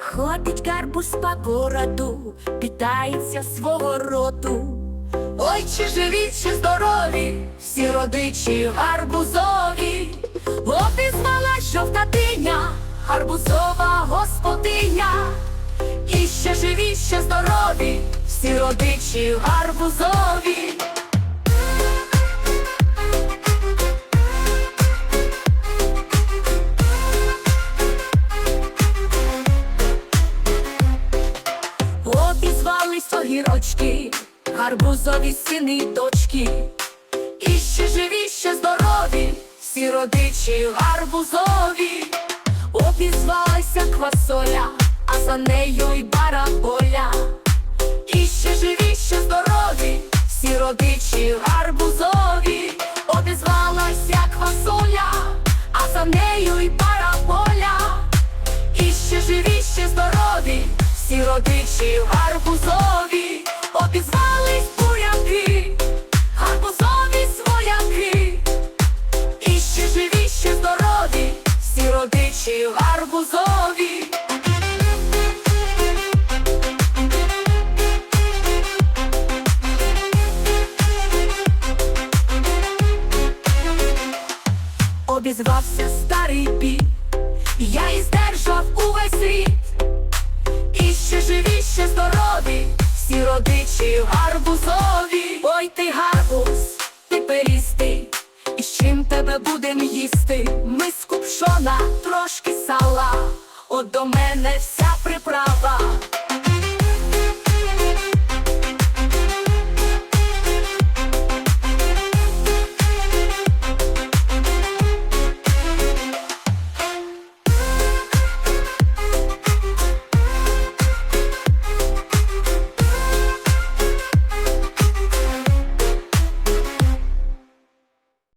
Ходить гарбуз по городу, питається свого роду. Ой, чи живі, чи здорові, всі родичі гарбузові. Обізвала жовта диня, гарбузова господиня. І ще живі, ще здорові, всі родичі гарбузові. Обізвались огірочки, гарбузові сини й дочки. І ще живі, ще здорові, всі родичі гарбузові. Обізвалася квасоля, а за нею й бараболя. І ще живі, ще здорові, всі родичі гарбузові. Родичі гарбузові, обізвались буряки, гарбузові свояки. І ще живі, ще здорові, всі родичі гарбузові. Обізвався старий пі, ще здорові, всі родичі гарбузові. Ой ти гарбуз, ти перістий, і з чим тебе будем їсти? Ми з купшона, трошки сала, от до мене всі